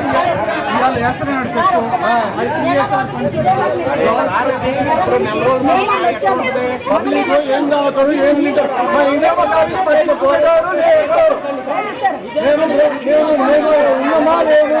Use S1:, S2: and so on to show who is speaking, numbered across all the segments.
S1: ఇదే మాకు జర జర
S2: పబ్లిక్ ఏం కావచ్చు ఏం మరి పోయారు లేదు నేను నేను నేను ఉన్నమా లేదు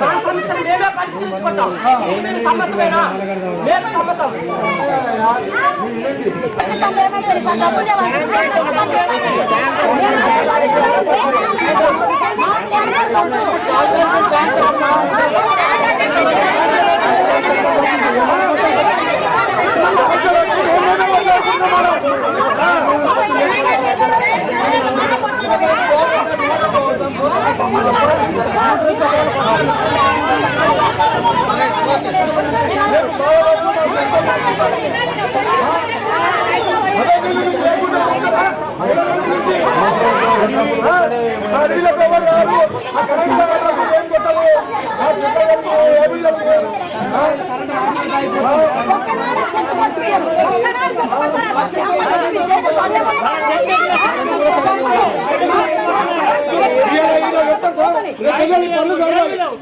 S3: మా సమస్యలు మేమే పరిష్కరించుకుంటాం. సమ్మతమేనా? మేము సమ్మతం.
S2: వీళ్ళకి ఎవరు రారు ఆ కరెంట్ ఏం కొట్టరు ఆ పిల్లలకు వీళ్ళకు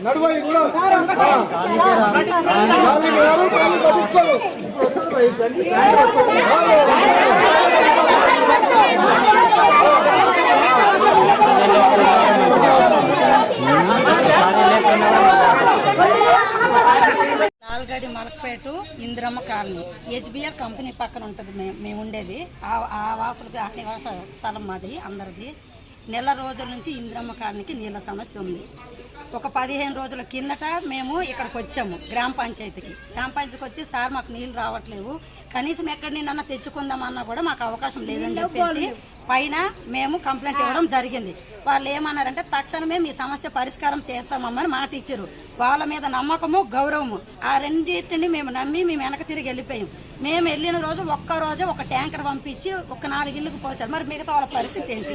S2: నడువాయి కూడా నాలుగు వేలు నాలుగు పట్టించుకోరు
S1: నాల్గడి Malakpet Indramma colony. HBR company పక్కన ఉంటుంది మేము మేము ఉండేది. ఆ- ఆ వాసులకి ఆ నివాస స్థలం మాది అందరిది. నెల రోజుల నుంచి ఇంద్రమ్మ కాలనీకి నీళ్ళ సమస్య ఉంది. ఒక పదిహేను రోజుల కిందట మేము ఇక్కడికి వచ్చాము గ్రామ పంచాయతీకి. గ్రామ పంచాయతీకి వచ్చి సార్ మాకు నీళ్ళు రావట్లేవు. కనీసం ఎక్కడి నిన్న తెచ్చుకుందామన్నా కూడా మాకు అవకాశం లేదని చెప్పేసి పైన మేము కంప్లైంట్ ఇవ్వడం జరిగింది. వాళ్ళు ఏమన్నారంటే తక్షణమే మీ సమస్య పరిష్కారం చేస్తామమ్మని మాట ఇచ్చారు వాళ్ళ మీద నమ్మకము గౌరవము. ఆ రెండింటిని మేము నమ్మి మేము వెనక తిరిగి వెళ్ళిపోయాం. మేము వెళ్ళిన రోజు ఒక్క రోజు ఒక ట్యాంకర్ పంపించి ఒక నాలుగు ఇళ్ళకి పోసారు మరి మిగతా వాళ్ళ పరిస్థితి ఏంటి?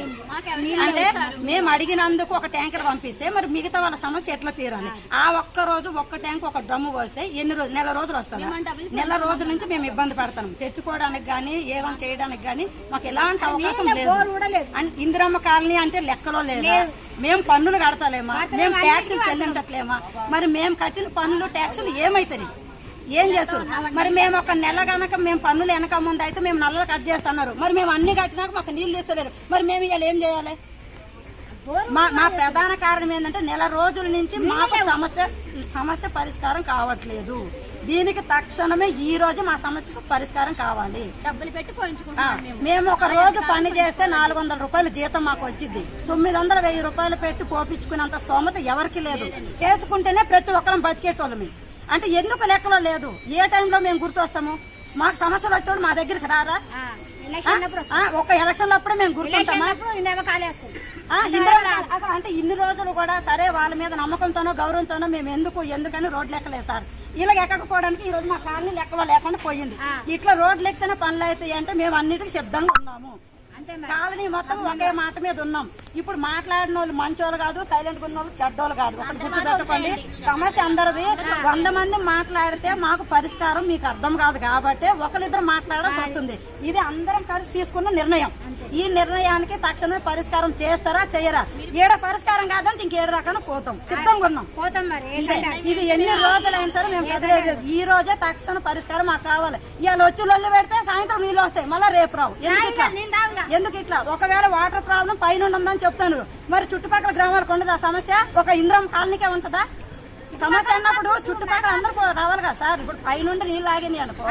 S1: అంటే మేము అడిగినందుకు ఒక ట్యాంకర్ పంపిస్తే మరి మిగతా వాళ్ళ సమస్య ఎట్లా తీరాలి? ఆ. ఒక్క రోజు ఒక్క ట్యాంక్ ఒక డ్రమ్ము పోస్తే ఎన్ని రోజులు నెల రోజులు వస్తుందా? నెల రోజుల నుంచి మేము ఇబ్బంది పడతాం. తెచ్చుకోవడానికి కానీ ఏమైనా చేయడానికి కానీ మాకు ఎలాంటి అవకాశం లేదు ఇందిరమ్మ కాలనీ అంటే లెక్కలో లేదా? మేము పన్నులు కడతలేమా? మేము ట్యాక్సులు చెల్లించట్లేమా? మరి మేము కట్టిన పన్నులు ట్యాక్సులు ఏమైతాయి ఏం చేస్తారు మరి మేము ఒక నెల కనుక మేము పన్నులు వెనక ముందు అయితే మేము నల్లలు కట్ చేస్తున్నారు. మరి మేము అన్ని కట్టినాక మాకు నీళ్ళు తీస్తలేరు మరి మేము ఇవాళ ఏం చేయాలి? మా మా ప్రధాన కారణం ఏంటంటే నెల రోజుల నుంచి మాకు సమస్య సమస్య పరిష్కారం కావట్లేదు. దీనికి తక్షణమే ఈ రోజు మా సమస్యకు పరిష్కారం కావాలి.
S4: డబ్బులు పెట్టి పోయించుకుంటాం మేము.
S1: ఒక రోజు పని చేస్తే నాలుగు వందల రూపాయలు జీతం మాకు వచ్చింది. తొమ్మిది వందల వెయ్యి రూపాయలు పెట్టి పోపించుకునేంత స్తోమత ఎవరికి లేదు. చేసుకుంటేనే ప్రతి ఒక్కరం బతికేటోళ్ళమి. అంటే ఎందుకు లెక్కలో లేదు? ఏ టైంలో మేము గుర్తొస్తాము? మాకు సమస్యలు వచ్చినప్పుడు మా దగ్గరికి రారా? ఒక ఎలక్షన్ అప్పుడే మేము గుర్తుంటామా? అసలు అంటే ఇన్ని రోజులు కూడా సరే వాళ్ళ మీద నమ్మకంతోనో గౌరవంతోనో మేము ఎందుకు ఎందుకని రోడ్లు ఎక్కలేదు సార్. ఇలా ఎక్కకపోవడానికి ఈ రోజు మా కాలనీ లెక్కలో లేకుండా పోయింది. ఇట్లా రోడ్లు ఎక్కితేనే పనులు అవుతాయి అంటే మేము అన్నిటికీ సిద్ధంగా ఉన్నాము. కాలనీ మొత్తం ఒకే మాట మీద ఉన్నాం. ఇప్పుడు మాట్లాడిన వాళ్ళు మంచోళ్ళు కాదు సైలెంట్ ఉన్న వాళ్ళు చెడ్డోళ్ళు కాదు. ఒకటి గుర్తు పెట్టుకోండి. సమస్య అందరిది. వంద మంది మాట్లాడితే మాకు పరిష్కారం మీకు అర్థం కాదు కాబట్టి ఒకరిద్దరు మాట్లాడాల్సి వస్తుంది. ఇది అందరం కలిసి తీసుకున్న నిర్ణయం. ఈ నిర్ణయానికి తక్షణమే పరిష్కారం చేస్తారా చేయరా? ఏడ పరిష్కారం కాదంటే ఇంకేడు దాకా పోతాం. సిద్ధంగా ఉన్నాం.
S4: పోతాం మరి.
S1: ఇది. ఎన్ని రోజులైనా సరే మేము కదిలేదు ఈ రోజే తక్షణ పరిష్కారం మాకు కావాలి. ఇవాళ వచ్చి లొల్లి పెడితే సాయంత్రం నీళ్ళు వస్తాయి. మళ్ళీ రేపు రావు. ఎందుకు. ఎందుకు ఇట్లా? ఒకవేళ వాటర్ ప్రాబ్లం పైన ఉందని చెప్తాను. మరి చుట్టుపక్కల గ్రామాలకు ఉండదు సమస్య? ఒక ఇంద్రం కాలనీకే ఉంటుందా? సమస్య అన్నప్పుడు చుట్టుపక్కల అందరూ రావాలి కదా సార్ ఇప్పుడు పైనుండి నీళ్ళు ఆగినాయి అనుకో.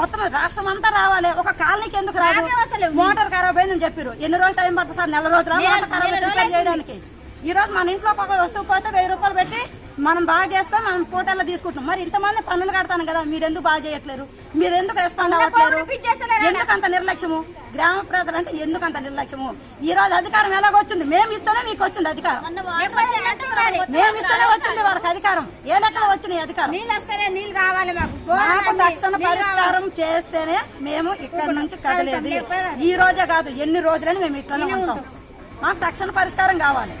S1: మొత్తం రాష్ట్రం అంతా రావాలి. ఒక కాలనీకి ఎందుకు రాదు? మోటార్ ఖరాబ్ అయిందని చెప్పారు ఎన్ని రోజులు టైం పడుతుంది సార్? నెల రోజులు మోటార్ ఖరాబ్ చేయడానికి? ఈ రోజు మన ఇంట్లో ఒక వస్తువు పోతే వెయ్యి రూపాయలు పెట్టి మనం బాగా చేసుకొని మనం ఫోటోలో తీసుకుంటున్నాం. మరి ఇంతమంది పన్నులు కడతాను కదా మీరు ఎందుకు బాగా చేయట్లేరు? మీరు ఎందుకు రెస్పాండ్ అవ్వట్లేరు ఎందుకు అంత నిర్లక్ష్యము? గ్రామ ప్రజలు అంటే ఎందుకు అంత నిర్లక్ష్యము? ఈ రోజు అధికారం ఎలాగొచ్చింది? మేము ఇస్తేనే మీకు వచ్చింది అధికారం. మేము ఇస్తేనే వచ్చింది వాళ్ళకి అధికారం. ఏ లెక్కలో వచ్చినాయి అధికారం? మాకు. తక్షణ పరిష్కారం చేస్తేనే మేము ఇక్కడ నుంచి కదలేదు. ఈ రోజే కాదు ఎన్ని రోజులని మేము ఇట్లనే ఉంటాం. మాకు తక్షణ పరిష్కారం కావాలి.